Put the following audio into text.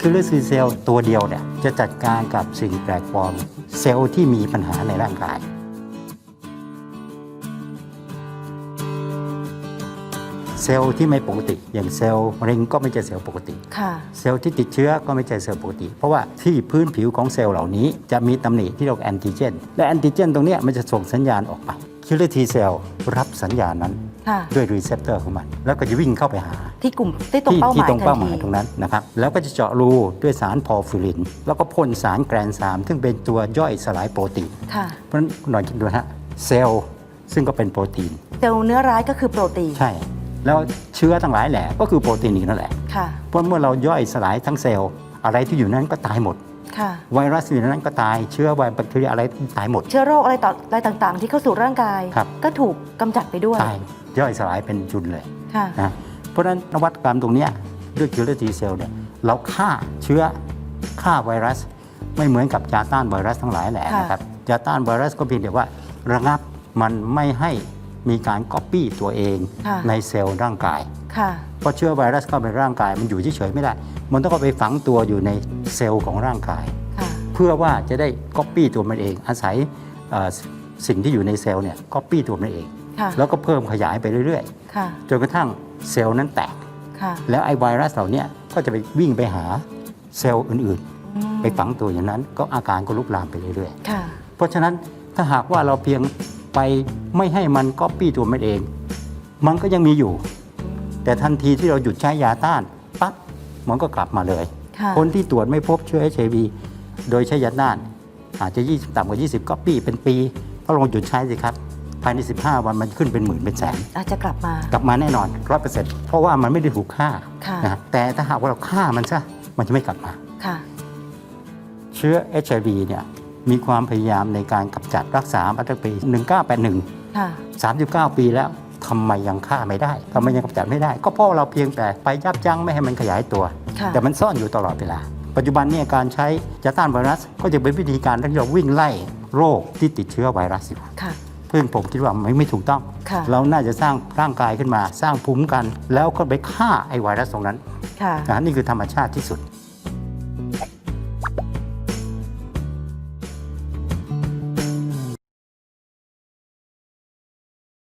คือเลือดซีเซลล์ตัวเดียวเนี่ยจะจัดการกับสิ่งแปลกปลอมเซลล์ที่มีปัญหาในร่างกายเซลล์ที่ไม่ปกติ อย่างเซลล์มะเร็งก็ไม่ใช่เซลล์ปกติค่ะเซลล์ที่ติดเชื้อก็ไม่ใช่เซลล์ปกติ เพราะว่าที่พื้นผิวของเซลล์เหล่านี้จะมีตำหนิที่เรียกว่าแอนติเจน และแอนติเจนตรงเนี้ยมันจะส่งสัญญาณออกไป คิลเลอร์ทีเซลล์รับสัญญาณนั้น ค่ะ ด้วยรีเซพเตอร์ของมัน แล้วก็จะวิ่งเข้าไปหา ที่กลุ่มที่ตรงที่เป้าหที่มายตรงทัเป้านหมายทีตรงนั้นนะครับ แล้วก็จะเจาะรูด้วยสารพอร์ฟิริน แล้วก็พ่นสารแกรนสามซึ่งเป็นตัวย่อยสลายโปรตีน ค่ะ เพราะฉะนั้นหน่อยคิดดูนะฮะเซลล์ซึ่งก็เป็นโปรตีน เซลล์เนื้อร้ายก็คือโปรตีน ใช่ แล้วเชื้อทั้งหลายแหละก็คือโปรตีนอีกนั่นแหละ ค่ะ เพราะเมื่อเราย่อยสลายทั้งเซลล์อะไรที่อยู่นั้นก็ตายหมดค่ะ ไวรัสที่อยู่ในนั้นก็ตายเชื้อไวรัสแบคทีเรียอะไรตายหมด เชื้อโรคอะไรต่ออะไรต่างๆ ที่เข้าสู่ร่างกาย ครับ ก็ถูกกำจัดไปด้วย ตายย่อยสลายเป็นจุนเลยค่ะ นะเพราะฉะนั้นนวัตกรรมตรงเนี้ยด้วยคิลเลอร์ทีเซลเนี่ยเราฆ่าเชื้อฆ่าไวรัส ไม่เหมือนกับยาต้านไวรัสทั้งหลายแหละค่ะ นะครับยาต้านไวรัสก็เพียงแต่ว่าระงับมันไม่ให้ มีการก๊อปปี้ตัวเองค่ะในเซลล์ร่างกายค่ะเพราะเชื้อไวรัสเข้าไปในร่างกายมันอยู่เฉยๆไม่ได้ มันต้องเอาไปฝังตัวอยู่ในเซลล์ของร่างกายค่ะเพื่อว่าจะได้ก๊อปปี้ตัวมันเอง อาศัยเอ่อสิ่งที่อยู่ในเซลล์เนี่ยก๊อปปี้ตัวมันเองค่ะแล้วก็เพิ่มขยายไปเรื่อยค่ะๆจนกระทั่งเซลล์นั้นแตกค่ะแล้วไอ้ไวรัสเหล่าเนี้ยก็จะไปวิ่งไปหาเซลล์อื่นอืมๆไปฝังตัวอย่างนั้นก็อาการก็ลุกลามไปเรื่อยค่ะๆเพราะฉะนั้นถ้าหากว่าเราเพียง ไปไม่ให้มันก๊อปปี้ตัวมันเอง มันก็ยังมีอยู่ แต่ทันทีที่เราหยุดใช้ยาต้านปั๊บมันก็กลับมาเลยค่ะคนที่ตรวจไม่พบเชื้อ HIV โดยใช้ยาต้าน อาจจะ 20 ต่ำกว่า 20ก๊อปปี้เป็นปีก็ลองหยุดใช้สิครับภายใน 15 วันมันขึ้นเป็นหมื่นเป็นแสนอาจจะกลับมากลับมาแน่นอน100%เพราะว่ามันไม่ได้ถูกฆ่าค่ะนะแต่ถ้าหากว่าเราฆ่ามันซะมันจะไม่กลับมาค่ะเชื้อ HIV เนี่ย มีความพยายามในการกำจัดรักษามาตั้งปี 1981ค่ะ39 ปีแล้วทำไมยังฆ่าไม่ได้ทำไมยังกำจัดไม่ได้ ก็เพราะเราเพียงแต่ไปยับยั้งไม่ให้มันขยายตัวค่ะแต่มันซ่อนอยู่ตลอดเวลา ปัจจุบันเนี่ยการใช้ยาต้านไวรัส ก็จะเป็นวิธีการที่เราวิ่งไล่โรคที่ติดเชื้อไวรัสอยู่ค่ะซึ่งผมคิดว่ามันไม่ถูกต้องค่ะเราน่าจะสร้างร่างกายขึ้นมา สร้างภูมิคุ้มกัน แล้วก็ไปฆ่าไอ้ไวรัสตรงนั้นค่ะนะนี่คือธรรมชาติที่สุด